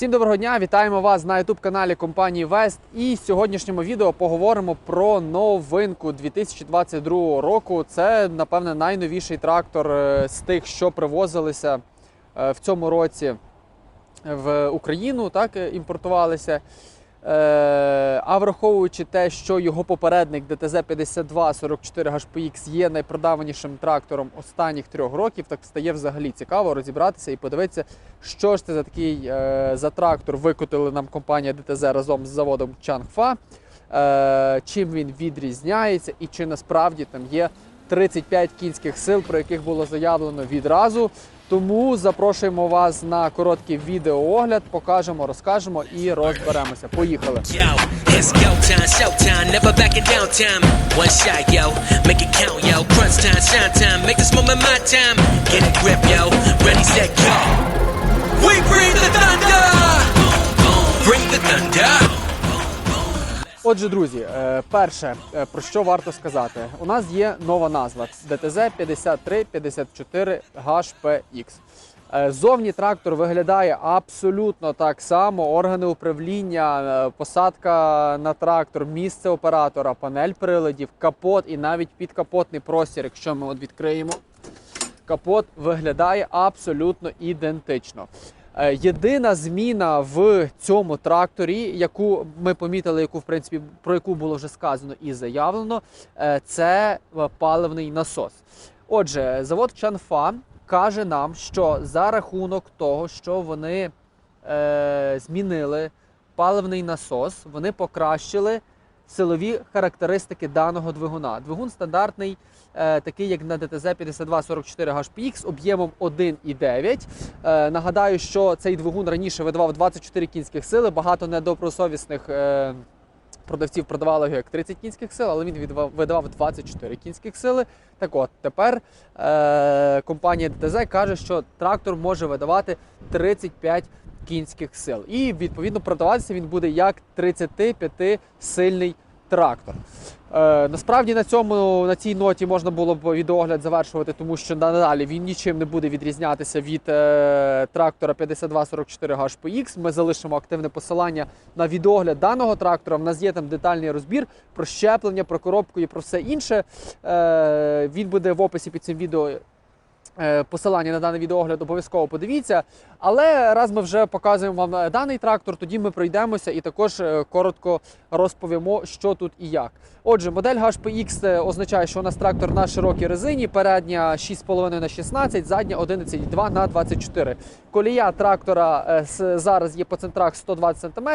Всім доброго дня! Вітаємо вас на youtube каналі компанії Вест. І в сьогоднішньому відео поговоримо про новинку 2022 року. Це, напевне, найновіший трактор е, з тих, що привозилися е, в цьому році в Україну, так е, імпортувалися. Е, А враховуючи те, що його попередник DTZ 5244 HPX є найпродаванішим трактором останніх трьох років, так стає взагалі цікаво розібратися і подивитися, що ж це за такий е, за трактор викотили нам компанія DTZ разом з заводом Чангфа, е, чим він відрізняється і чи насправді там є 35 кінських сил, про яких було заявлено відразу. Тому запрошуємо вас на короткий відеоогляд, покажемо, розкажемо і розберемося. Поїхали! Yo, Отже, друзі, е, перше, е, про що варто сказати, у нас є нова назва DTZ 5354 HPX. Е, Зовні трактор виглядає абсолютно так само. Органи управління, посадка на трактор, місце оператора, панель приладів, капот і навіть підкапотний простір, якщо ми от відкриємо капот виглядає абсолютно ідентично. Е, Єдина зміна в цьому тракторі, яку ми помітили, яку в принципі про яку було вже сказано і заявлено, е, це е, паливний насос. Отже, завод Чанфа каже нам, що за рахунок того, що вони е, змінили паливний насос, вони покращили силові характеристики даного двигуна. Двигун стандартний, е, такий як на DTZ 5244 HPX, об'ємом 1,9. Е, нагадаю, що цей двигун раніше видавав 24 кінських сили. Багато недобросовісних е, продавців продавали його як 30 кінських сил, але він видавав 24 кінських сили. Так от тепер компанія DTZ каже, що трактор може видавати 35 кінських сил. І відповідно продаватися він буде як 35-сильний трактор. Е, насправді на цьому на цій ноті можна було б відеогляд завершувати, тому що надалі він нічим не буде відрізнятися від е, трактора 5244 HPX. Ми залишимо активне посилання на відеогляд даного трактора. В нас є там детальний розбір про щеплення, про коробку і про все інше. Е, він буде в описі під цим відео. Е, Посилання на даний відеогляд обов'язково подивіться. Але раз ми вже показуємо вам е, даний трактор, тоді ми пройдемося і також е, коротко розповімо, що тут і як. Отже, модель HPX означає, що у нас трактор на широкій резині, передня 6,5 на 16, задня 11,2 на 24. Колія трактора зараз є по центрах 120 см,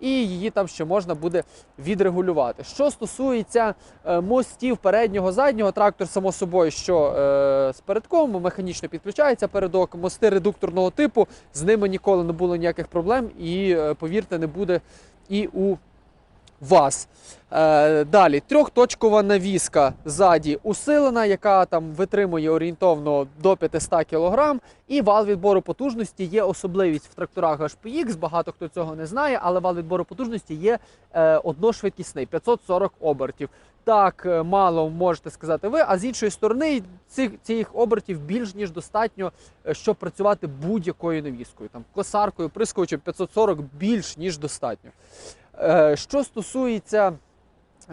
і її там ще можна буде відрегулювати. Що стосується мостів переднього заднього, трактор само собою, що з передком механічно підключається передок, мости редукторного типу, з ними ніколи не було ніяких проблем, і е, повірте, не буде і у вас. Е, далі, трьохточкова навіска ззаді усилена, яка там витримує орієнтовно до 500 кг. І вал відбору потужності є особливість в тракторах HPX. Багато хто цього не знає, але вал відбору потужності є е, одношвидкісний 540 обертів. Так е, мало можете сказати ви, а з іншої сторони, цих, цих обертів більш ніж достатньо, щоб працювати будь-якою навіскою. Там косаркою, прискочем 540 більш ніж достатньо. Е, Що стосується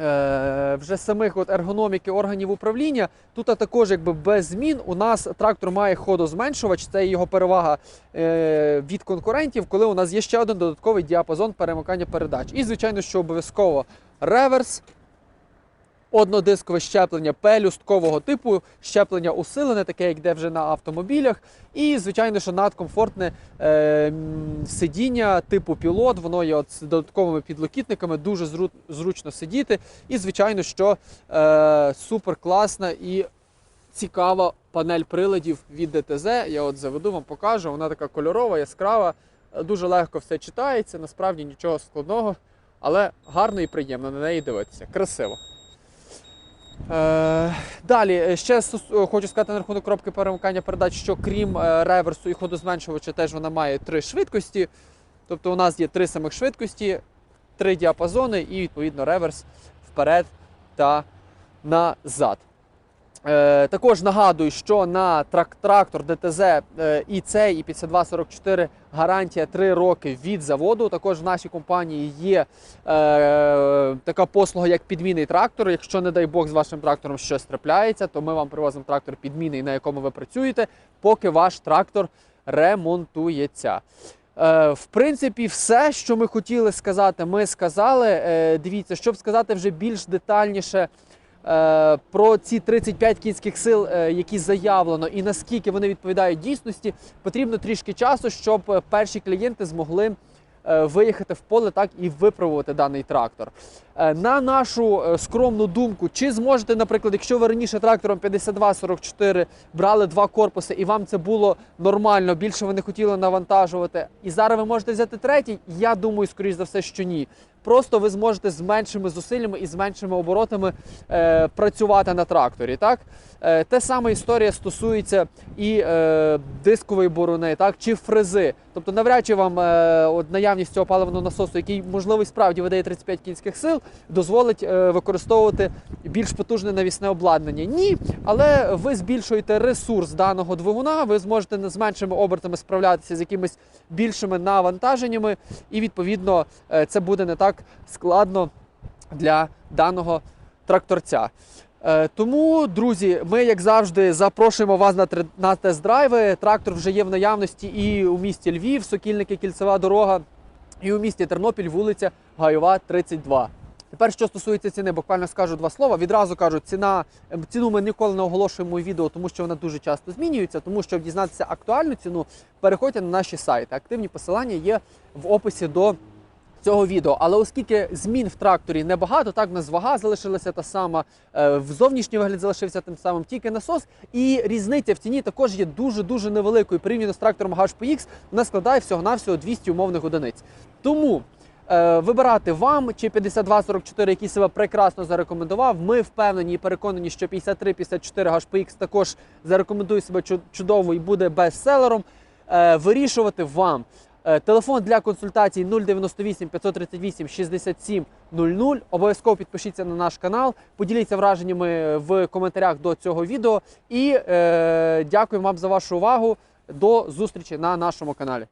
е, вже самих от ергономіки органів управління, тут також якби без змін у нас трактор має ходозменшувач, це його перевага е, від конкурентів, коли у нас є ще один додатковий діапазон перемикання передач. І, звичайно, що обов'язково реверс. Однодискове щеплення пелюсткового типу, щеплення усилене, таке, як де вже на автомобілях. І, звичайно, що надкомфортне е, сидіння типу пілот, воно є от з додатковими підлокітниками, дуже зру- зручно сидіти. І, звичайно, що е, супер класна і цікава панель приладів від DTZ. Я от заведу вам покажу. Вона така кольорова, яскрава, дуже легко все читається, насправді нічого складного, але гарно і приємно на неї дивитися. Красиво. Е, далі, е, ще хочу сказати на рахунок коробки перемикання передач, що крім е, реверсу і ходозменшувача, теж вона має три швидкості. Тобто у нас є три самих швидкості, три діапазони і відповідно реверс вперед та назад. Е, також нагадую, що на трак- трактор ДТЗ е, і цей, і 5244 гарантія 3 роки від заводу. Також в нашій компанії є е, така послуга, як підмінний трактор. Якщо, не дай Бог, з вашим трактором щось трапляється, то ми вам привозимо трактор підмінний, на якому ви працюєте, поки ваш трактор ремонтується. Е, в принципі, все, що ми хотіли сказати, ми сказали. Дивіться, щоб сказати вже більш детальніше про ці 35 кінських сил, е, які заявлено, і наскільки вони відповідають дійсності, потрібно трішки часу, щоб е, перші клієнти змогли е, виїхати в поле так і випробувати даний трактор. Е, На нашу е, скромну думку, чи зможете, наприклад, якщо ви раніше трактором 5244 брали два корпуси і вам це було нормально, більше ви не хотіли навантажувати, і зараз ви можете взяти третій, я думаю, скоріш за все, що ні. Просто ви зможете з меншими зусиллями і з меншими оборотами е, працювати на тракторі. Так? Е, те саме історія стосується і е, дискової борони, так? чи фрези. Тобто, навряд чи вам е, от наявність цього паливного насосу, який можливо справді видає 35 кінських сил, дозволить е, використовувати більш потужне навісне обладнання. Ні, але ви збільшуєте ресурс даного двигуна, ви зможете з меншими обертами справлятися з якимись більшими навантаженнями, і відповідно е, це буде не так складно для даного тракторця. Е, Тому, друзі, ми, як завжди, запрошуємо вас на, на тест-драйви. Трактор вже є в наявності і у місті Львів, Сокільники, Кільцева дорога, і у місті Тернопіль, вулиця Гайова, 32. Тепер, що стосується ціни, буквально скажу два слова. Відразу кажу, ціна е, ціну ми ніколи не оголошуємо у відео, тому що вона дуже часто змінюється. Тому щоб дізнатися актуальну ціну, переходьте на наші сайти. Активні посилання є в описі до цього відео. Але оскільки змін в тракторі небагато, так в нас вага залишилася та сама, е, в зовнішній вигляд залишився тим самим, тільки насос, і різниця в ціні також є дуже дуже невеликою. Порівняно з трактором HPX, вона складає всього-навсього 200 умовних одиниць. Тому. е, Вибирати вам чи 5244, який себе прекрасно зарекомендував. Ми впевнені і переконані, що 53-54 HPX також зарекомендує себе чудово і буде бестселером. Е, Вирішувати вам. Е, Телефон для консультацій 098 538 67 00. Обов'язково підпишіться на наш канал, поділіться враженнями в коментарях до цього відео. І е, дякую вам за вашу увагу. До зустрічі на нашому каналі.